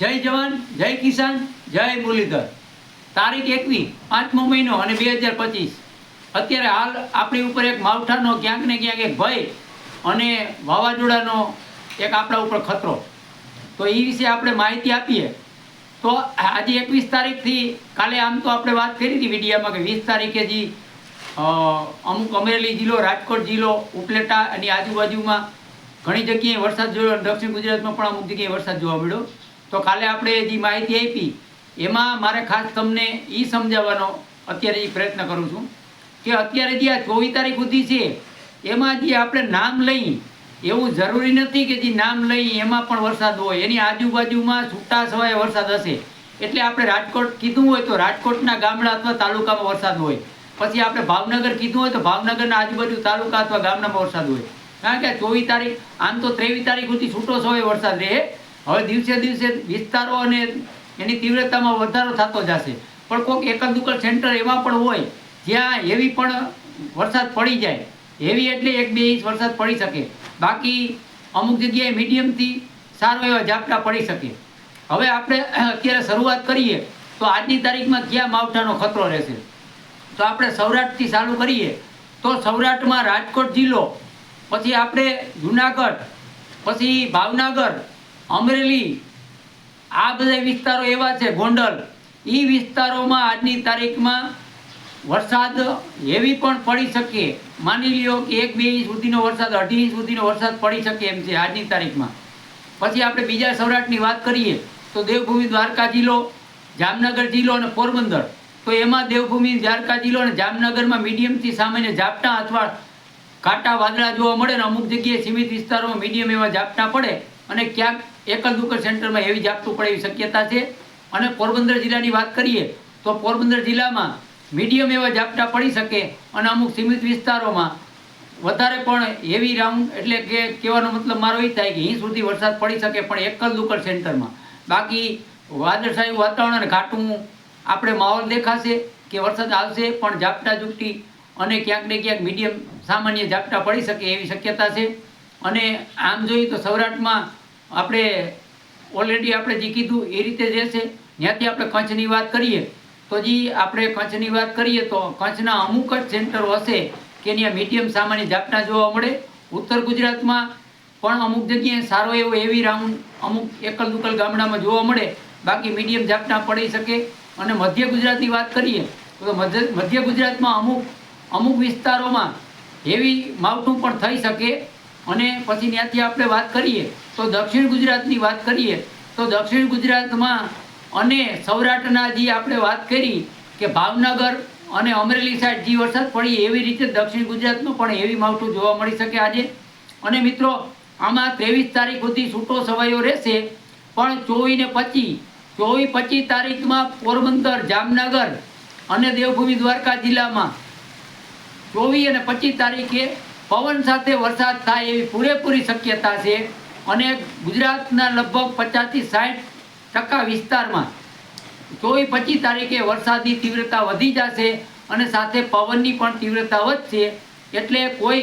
જય જવાન, જય કિસાન, જય મુરલીધર. તારીખ એકવીસ પાંચમો મહિનો અને બે હજાર પચીસ. અત્યારે હાલ આપણી ઉપર એક માવઠાનો ક્યાંક ને ક્યાંક એક ભય અને વાવાઝોડાનો એક આપણા ઉપર ખતરો. તો એ વિશે આપણે માહિતી આપીએ. તો આજે એકવીસ તારીખથી કાલે આમ તો આપણે વાત કરી હતી મીડિયામાં કે વીસ તારીખે જે અમુક અમરેલી જિલ્લો, રાજકોટ જિલ્લો, ઉપલેટા અને આજુબાજુમાં ઘણી જગ્યાએ વરસાદ જોયો દક્ષિણ ગુજરાતમાં પણ અમુક જગ્યાએ વરસાદ જોવા મળ્યો. તો કાલે આપણે જે માહિતી આપી, એમાં મારે ખાસ તમને એ સમજાવવાનો અત્યારે એ પ્રયત્ન કરું છું કે અત્યારે જે આ ચોવીસ તારીખ સુધી છે, એમાં જે આપણે નામ લઈ, એવું જરૂરી નથી કે જે નામ લઈ એમાં પણ વરસાદ હોય, એની આજુબાજુમાં છૂટા સવાય વરસાદ હશે. એટલે આપણે રાજકોટ કીધું હોય તો રાજકોટના ગામડા અથવા તાલુકામાં વરસાદ હોય. પછી આપણે ભાવનગર કીધું હોય તો ભાવનગરના આજુબાજુ તાલુકા અથવા ગામડામાં વરસાદ હોય. કારણ કે ચોવીસ તારીખ, આમ તો ત્રેવીસ તારીખ સુધી છૂટો સવાય વરસાદ રહે હવે દિવસે દિવસે વિસ્તારો અને એની તીવ્રતામાં વધારો થતો જશે. પણ કોઈક એકદ દુકલ સેન્ટર એવા પણ હોય, જ્યાં એવી પણ વરસાદ પડી જાય. એવી એટલે એક બે ઇંચ વરસાદ પડી શકે. બાકી અમુક જગ્યાએ મીડિયમથી સારો એવા ઝાપટા પડી શકે. હવે આપણે અત્યારે શરૂઆત કરીએ, તો આજની તારીખમાં ક્યાં માવઠાનો ખતરો રહેશે? તો આપણે સૌરાષ્ટ્રથી ચાલુ કરીએ, તો સૌરાષ્ટ્રમાં રાજકોટ જિલ્લો, પછી આપણે જુનાગઢ, પછી ભાવનગર અમરેલી, આ બધા વિસ્તારો એવા છે, ગોંડલ. એ વિસ્તારોમાં આજની તારીખમાં વરસાદ એવી પણ પડી શકે. માની લ્યો કે એક, બે ઇંચ સુધીનો વરસાદ, અઢી ઇંચ સુધીનો વરસાદ પડી શકે એમ છે આજની તારીખમાં. પછી આપણે બીજા સૌરાષ્ટ્રની વાત કરીએ, તો દેવભૂમિ દ્વારકા જિલ્લો, જામનગર જિલ્લો અને પોરબંદર. તો એમાં દેવભૂમિ દ્વારકા જિલ્લો અને જામનગરમાં મીડિયમથી સામાન્ય ઝાપટા અથવા કાંટા વાદળા જોવા મળે ને અમુક જગ્યાએ સીમિત વિસ્તારોમાં મીડિયમ એવા ઝાપટા પડે. અને ક્યાંક એકલ દુકલ સેન્ટરમાં એવી ઝાપટું પડે એવી શક્યતા છે. અને પોરબંદર જિલ્લાની વાત કરીએ તો પોરબંદર જિલ્લામાં મીડિયમ એવા ઝાપટા પડી શકે અને અમુક સીમિત વિસ્તારોમાં વધારે પણ હેવી રાઉન્ડ એટલે કે કહેવાનો મતલબ મારો એ થાય કે અહીં સુધી વરસાદ પડી શકે પણ એકલ દુકલ સેન્ટરમાં. બાકી વાદળછાયું વાતાવરણ અને ઘાટું આપણે માહોલ દેખાશે કે વરસાદ આવશે પણ ઝાપટા ઝૂપટી અને ક્યાંક ને ક્યાંક મીડિયમ સામાન્ય ઝાપટા પડી શકે એવી શક્યતા છે. અને આમ જોઈએ તો સૌરાષ્ટ્રમાં આપણે ઓલરેડી આપણે જે કીધું એ રીતે જ રહેશે. ત્યાંથી આપણે કચ્છની વાત કરીએ, તો જે આપણે કચ્છની વાત કરીએ તો કચ્છના અમુક જ સેન્ટરો હશે કે ત્યાં મીડિયમ સામાન્ય ઝાપટા જોવા મળે. ઉત્તર ગુજરાતમાં પણ અમુક જગ્યાએ સારો એવો એવી રાઉન્ડ અમુક એકલ દુકલ ગામડામાં જોવા મળે. બાકી મીડિયમ ઝાપટા પડી શકે. અને મધ્ય ગુજરાતની વાત કરીએ તો મધ્ય મધ્ય ગુજરાતમાં અમુક અમુક વિસ્તારોમાં એવી માવઠું પણ થઈ શકે. અને પછી ત્યાંથી આપણે વાત કરીએ, તો દક્ષિણ ગુજરાતની વાત કરીએ, તો દક્ષિણ ગુજરાતમાં અને સૌરાષ્ટ્રના જે આપણે વાત કરી કે ભાવનગર અને અમરેલી સાઈડ જે વરસાદ પડી, એવી રીતે દક્ષિણ ગુજરાતમાં પણ એવી માવઠું જોવા મળી શકે આજે. અને મિત્રો, આમાં ત્રેવીસ તારીખ સુધી છૂટો સવાયો રહેશે, પણ ચોવીસ ને પચીસ, ચોવીસ પચીસ તારીખમાં પોરબંદર, જામનગર અને દેવભૂમિ દ્વારકા જિલ્લામાં ચોવીસ અને પચીસ તારીખે પવન સાથે વરસાદ થાય એવી પૂરેપૂરી શક્યતા છે અને ગુજરાતના લગભગ પચાસથી સાઠ ટકા વિસ્તારમાં ચોવીસ પચીસ તારીખે વરસાદની તીવ્રતા વધી જશે અને સાથે પવનની પણ તીવ્રતા વધશે. એટલે કોઈ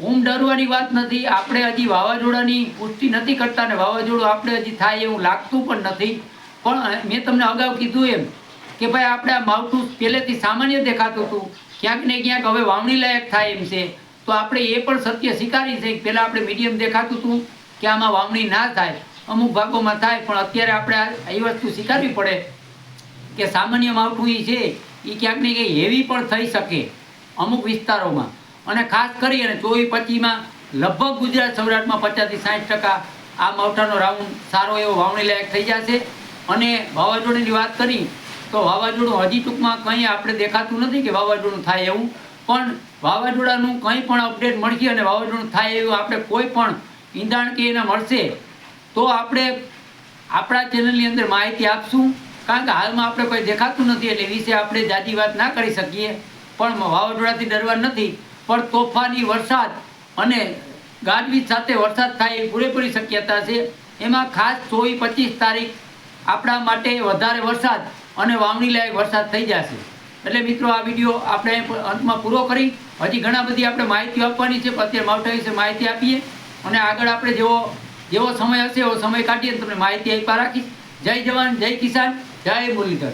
ઊમ ડરવાની વાત નથી. આપણે હજી વાવાઝોડાની પુષ્ટિ નથી કરતા ને વાવાઝોડું આપણે હજી થાય એવું લાગતું પણ નથી. પણ મેં તમને અગાઉ કીધું એમ કે ભાઈ, આપણે આ માવઠું પહેલેથી સામાન્ય દેખાતું હતું. ક્યાંક ને ક્યાંક હવે વાવણી લાયક થાય એમ છે. તો આપણે એ પણ સત્ય સ્વીકારી છે પહેલાં આપણે મીડિયમ દેખાતું હતું કે આમાં વાવણી ના થાય. અમુક ભાગોમાં થાય, પણ અત્યારે આપણે એ વસ્તુ સ્વીકારવી પડે કે સામાન્ય માવઠું એ છે એ ક્યાંક ને ક્યાંક હેવી પણ થઈ શકે અમુક વિસ્તારોમાં. અને ખાસ કરી અને ચોવીસ પચીસમાં લગભગ ગુજરાત સૌરાષ્ટ્રમાં પચાસથી સાઠ ટકા આ માવઠાનો રાઉન્ડ સારો એવો વાવણી લાયક થઈ જશે. અને વાવાઝોડાની વાત કરી, તો વાવાઝોડું હજી ટૂંકમાં કંઈ આપણે દેખાતું નથી કે વાવાઝોડું થાય એવું. પણ વાવાઝોડાનું કંઈ પણ અપડેટ મળશે અને વાવાઝોડું થાય એવું આપણે કોઈ પણ ઈંધાણ કે એને મળશે, તો આપણે આપણા ચેનલની અંદર માહિતી આપશું. કારણ કે હાલમાં આપણે કોઈ દેખાતું નથી એટલે વિશે આપણે જાજી વાત ના કરી શકીએ. પણ વાવાઝોડાથી ડરવા નથી. પણ તોફાની વરસાદ અને ગાજવીજ સાથે વરસાદ થાય એવી પૂરેપૂરી શક્યતા છે. એમાં ખાસ ચોવીસ પચીસ તારીખ આપણા માટે વધારે વરસાદ અને વાવણી લાયક વરસાદ થઈ જશે. એટલે મિત્રો, આ વીડિયો આપણે અંતમાં પૂરો કરી. હજી ઘણા બધી આપણે માહિતી આપવાની છે અત્યારે માવઠા વિશે માહિતી આપીએ. અને આગળ આપણે જેવો જેવો સમય હશે એવો સમય કાઢીએ તમને માહિતી આપવા રાખીશ. જય જવાન, જય કિસાન, જય મુરલીધર.